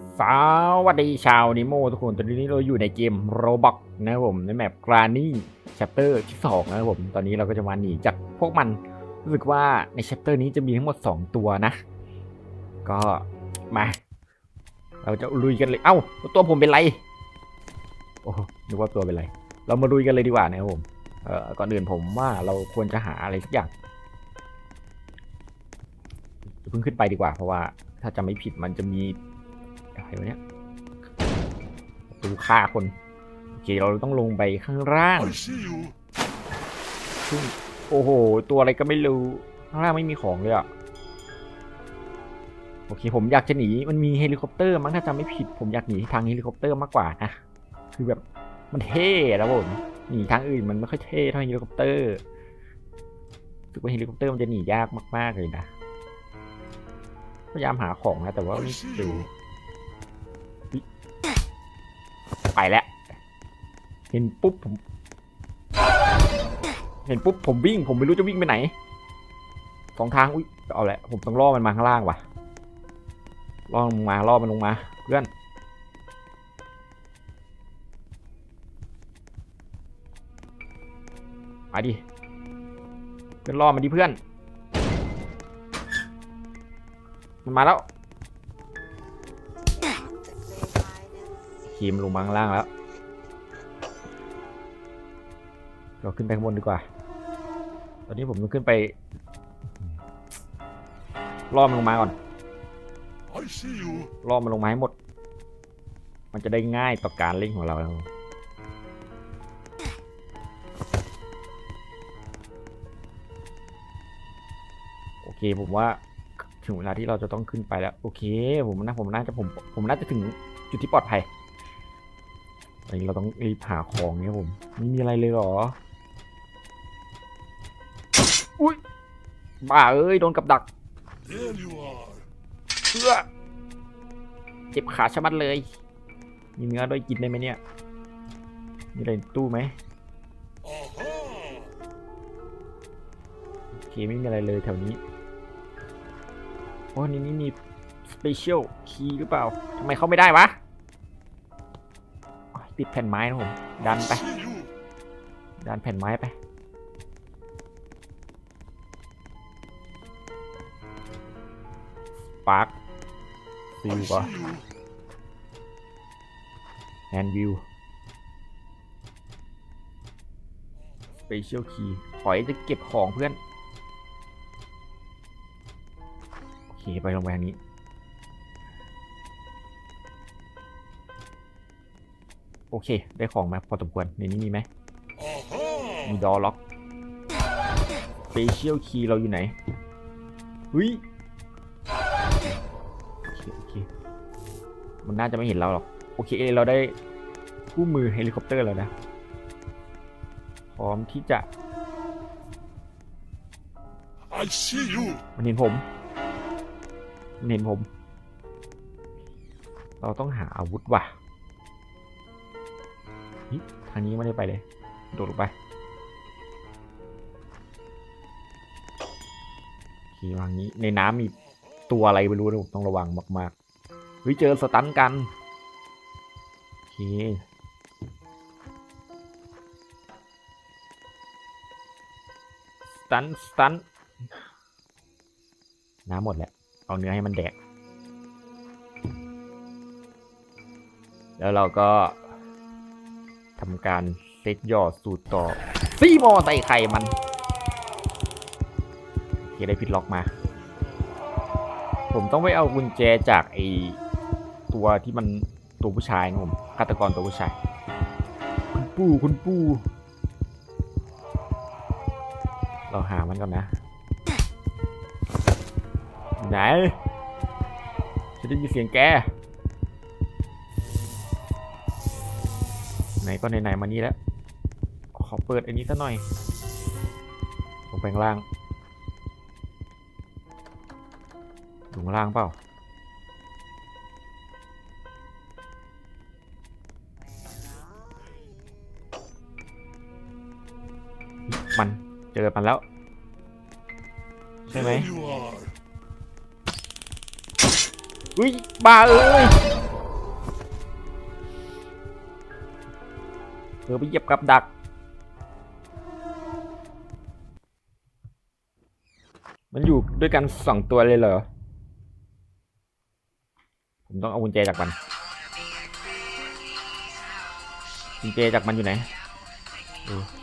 สวัสดีชาวนิโมทุกคน ตอนนี้เราอยู่ในเกมโรบอกนะครับผมในแมปกรานี่แชปเตอร์ที่ 2 นะครับผม ตอนนี้เราก็จะมาหนีจากพวกมัน รู้สึกว่าในแชปเตอร์นี้จะมีทั้งหมด 2 ตัวนะ ก็มา เราจะลุยกันเลย เอ้า ตัวผมเป็นไร โอ้นึกว่าตัวเป็นไร เรามาลุยกันเลยดีกว่านะครับผม เอ่อ ก่อนอื่นผมว่าเราควรจะหาอะไรสักอย่างเพิ่งขึ้นไปดีกว่า เพราะว่าถ้าจะไม่ผิดมันจะมี อะไรวะเนี่ยประตูฆ่าคนโอเคเราต้องลงไปข้างล่าง I see you. ซึ่งโอ้โห ตัวอะไรก็ไม่รู้ข้างล่างไม่มีของเลยอะโอเคผมอยากจะหนีมันมีเฮลิคอปเตอร์มั้งถ้าจำไม่ผิดผมอยากหนีทางเฮลิคอปเตอร์มากกว่านะคือแบบมันเท่แล้วผมหนีทางอื่นมันไม่ค่อยเท่เท่าเฮลิคอปเตอร์รู้สึกว่าเฮลิคอปเตอร์มันจะหนียากมาก ๆเลยนะพยายามหาของนะแต่ว่าไม่เไปแล้ว เห็นปุ๊บผม เห็นปุ๊บผมวิ่ง ผมไม่รู้จะวิ่งไปไหนสองทาง อุ้ยเอาแหละ ผมต้องล่อมันมาข้างล่างว่ะ ล่อมันมา ล่อมันลงมา เพื่อน มาดิ เพื่อนล่อมันดิเพื่อน มันมาแล้ว ทีมลงมาข้างล่างแล้ว เราขึ้นไปข้างบนดีกว่า ตอนนี้ผมต้องขึ้นไปล่อมันลงมาก่อนล่อมันลงมาให้หมด มันจะได้ง่ายต่อการเล่นของเราแล้วโอเคผมว่าถึงเวลาที่เราจะต้องขึ้นไปแล้ว โอเค ผมน่าผมน่าจะผมผมน่าจะถึงจุดที่ปลอดภัย อนนี้เราต้องรีบหาของเนี่ยผม ไม่มีอะไรเลยเหรอ อุ้ยบ้าเอ้ย โดนกับดักเพื่อเจ็บขาชะมัดเลย มีเนื้อด้วยกินได้ไหมเนี่ย มีอะไรตู้ไหมโอเคไม่มีอะไรเลยแถวนี้โอ้นี่นี่มีสเปเชียลคีย์หรือเปล่าทำไมเข้าไม่ได้วะ ติดแผ่นไม้นะผมดันไป ดันแผ่นไม้ไป ปาร์คซิ I ลก่อนแฮนด์วิวสเปเชียลคีย์ขอยจะเก็บของเพื่อนโอเคไปลงไปทางนี้ โอเค ได้ของมาพอสมควร ในนี้มีไหม Aha. มีดอล็อกสเปเชียลคีย์เราอยู่ไหนเฮ้ยโอเคโอเค มันน่าจะไม่เห็นเราหรอก โอเค เราได้คู่มือเฮลิคอปเตอร์แล้วนะ พร้อมที่จะ I see you. มันเห็นผม มันเห็นผม เราต้องหาอาวุธว่ะเฮ้ย ทางนี้ไม่ได้ไปเลย โดดลงไปโอเควางนี้ ในน้ำมีตัวอะไรไม่รู้นะผมต้องระวังมากๆเฮ้ยเจอสตันกันโอเคสตันสตันน้ำหมดแล้ว เอาเนื้อให้มันแดก แล้วเราก็ำการเซตย่อสูตรต่อซีโมอใส่ไข่มันโอเคได้พิดล็อกมา ผมต้องไปเอากุญแจจากไอตัวที่มันตัวผู้ชายนะผมฆาตกรตัวผู้ชาย คุณปู่คุณปู่เราหามันก่อนนะ ไหนจะได้ยินเสียงแก ไหนก็ไหนๆมานี่แล้ว ขอเปิดอันนี้ซะหน่อยลงไปข้างล่างลงข้างล่างเปล่ามันเจอมันแล้ว ใช่ไหม There you are. อุ้ยบ้าเอ้ย อไปเหยียบกับดัก มันอยู่ด้วยกันสองตัวเลยเหรอ ผมต้องเอากุญแจจากมัน กุญแจจากมันอยู่ไหน โอเค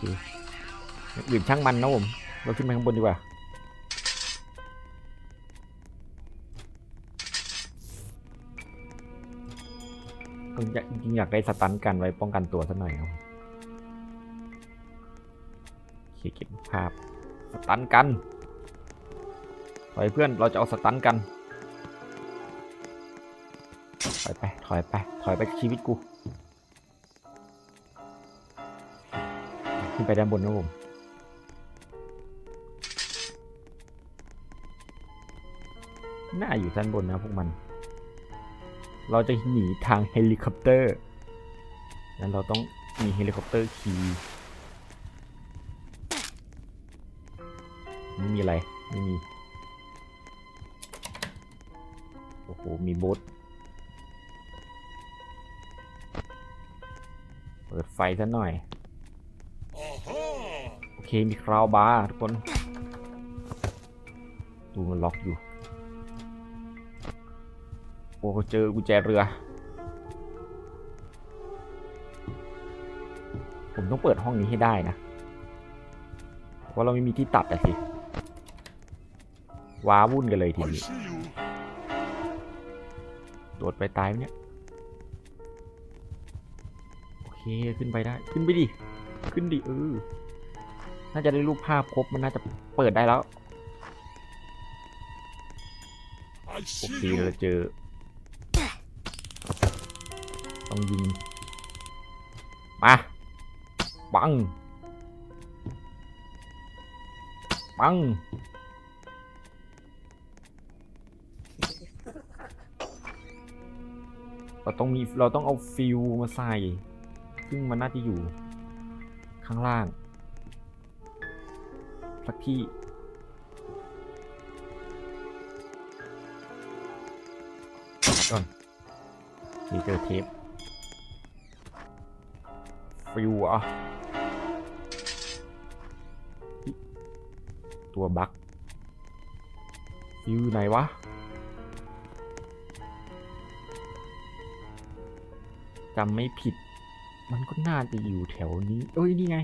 อื่นช่างมันนะผม เราขึ้นไปข้างบนดีกว่าก็อยากจริงอยากได้สตันกันไว้ป้องกันตัวสักหน่อยครับ คเก็บภาพ สตันกันถอยเพื่อนเราจะเอาสตันกัน ถอยไป ถอยไป ถอยไปชีวิตกู ขึ้นไปด้านบนนะผมน่าอยู่ด้านบนนะพวกมัน เราจะหนีทางเฮลิคอปเตอร์งั้นเราต้องมีเฮลิคอปเตอร์ขี่ ไม่มีอะไร ไม่มี โอ้โห มีโบ๊ทเปิดไฟซะหน่อย โอเค มีคราวบาร์ทุกคน ดูมันล็อกอยู่ โอ้เจอกุญแจเรือ ผมต้องเปิดห้องนี้ให้ได้นะ เพราะเราไม่มีที่ตัดอะสิ ว้าวุ่นกันเลยที I นี้ see you. โดดไปตายไหมเนี่ยโอเคขึ้นไปได้ขึ้นไปดิขึ้นดิเออน่าจะได้รูปภาพครบมันน่าจะเปิดได้แล้ว I โอ see เค you. เราเจอต้องยิงมาปังปัง เราต้องมีเราต้องเอาฟิวมาใส่ ซึ่งมันน่าจะอยู่ ข้างล่าง สักที่ก่อนนี่เจอเทปฟิวอะตัวบั๊กฟิวไหนวะ จำไม่ผิด มันก็น่าจะอยู่แถวนี้ เอ้ยนี่ไง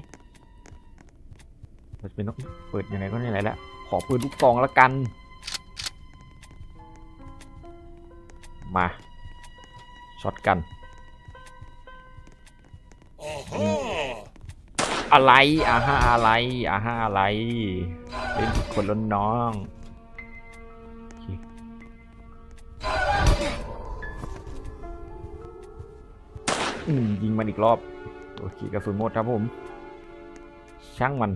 เราจะเป็นต้องเปิดยังไงก็นี่แหละขอเปิดลูกซองแล้วกัน มาช็อตกัน Aha! อะไรอ่าฮะอะไรอ่าฮะอะไร เป็นคนล้นน้อง อืมยิงมันอีกรอบ โอเคกระสุนหมดครับผม ช่างมัน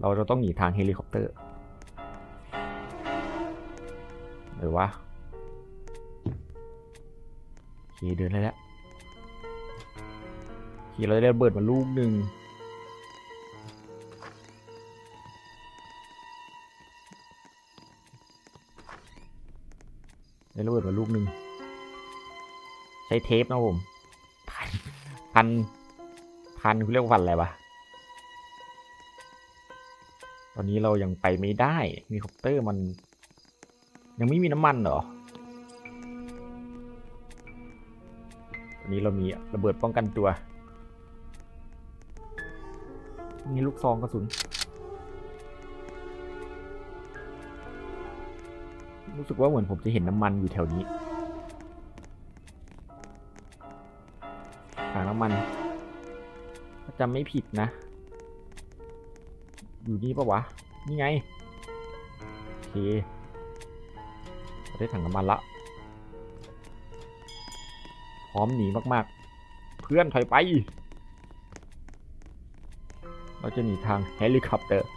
เราจะต้องหนีทางเฮลิคอปเตอร์หรือวะโอเคเดินได้แล้วขี่เราได้ระเบิดมาลูกหนึ่งได้ระเบิดมาลูกหนึ่ง ช้เทปนะผม พัน พันพันคุณเรียกว่าพันอะไรวะ ตอนนี้เรายังไปไม่ได้ มีคอปเตอร์มัน ยังไม่มีน้ำมันเหรอ ตอนนี้เรามีระเบิดป้องกันตัวนี่ลูกซองกระสุน รู้สึกว่าเหมือนผมจะเห็นน้ำมันอยู่แถวนี้ ถังมันจำไม่ผิดนะ อยู่นี่ปะวะ นี่ไงโอเคเราได้ถังน้ำมันละ พร้อมหนีมากๆ เพื่อนถอยไป เราจะหนีทางเฮลิคอปเตอร์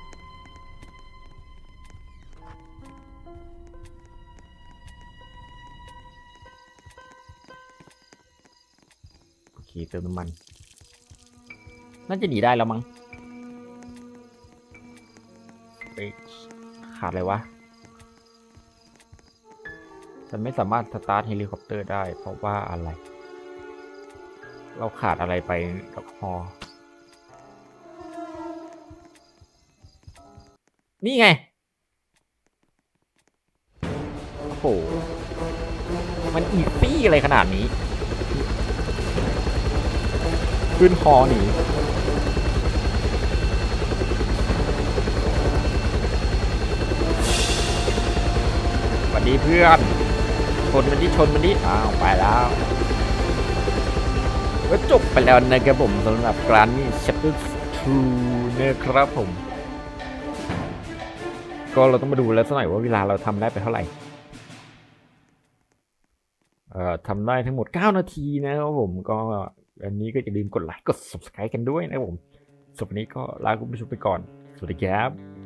โอเคเติมน้ำมัน น่าจะหนีได้แล้วมั้งขาดอะไรวะ ฉันไม่สามารถสตาร์ทเฮลิคอปเตอร์ได้ เพราะว่าอะไร เราขาดอะไรไปกับฮอนี่ไง โอ้โห มันอีซี่อะไรขนาดนี้ ขึ้นฮอหนีสวัสดีเพื่อนชนมันดิชนมันดิอ้าวไปแล้วก็จบไปแล้วนะครับผมสำหรับการนี่ chapter 2นะครับผม ก็เราต้องมาดูแล้วสักหน่อยว่าเวลาเราทำได้ไปเท่าไหร่เอ่อทำได้ทั้งหมด 9 นาทีนะครับผมก็ อันนี้ก็อย่าลืมกดไลค์กด subscribe กันด้วยนะครับผมสำหรับวันนี้ก็ลาคุณผู้ชมไปก่อน สวัสดีครับ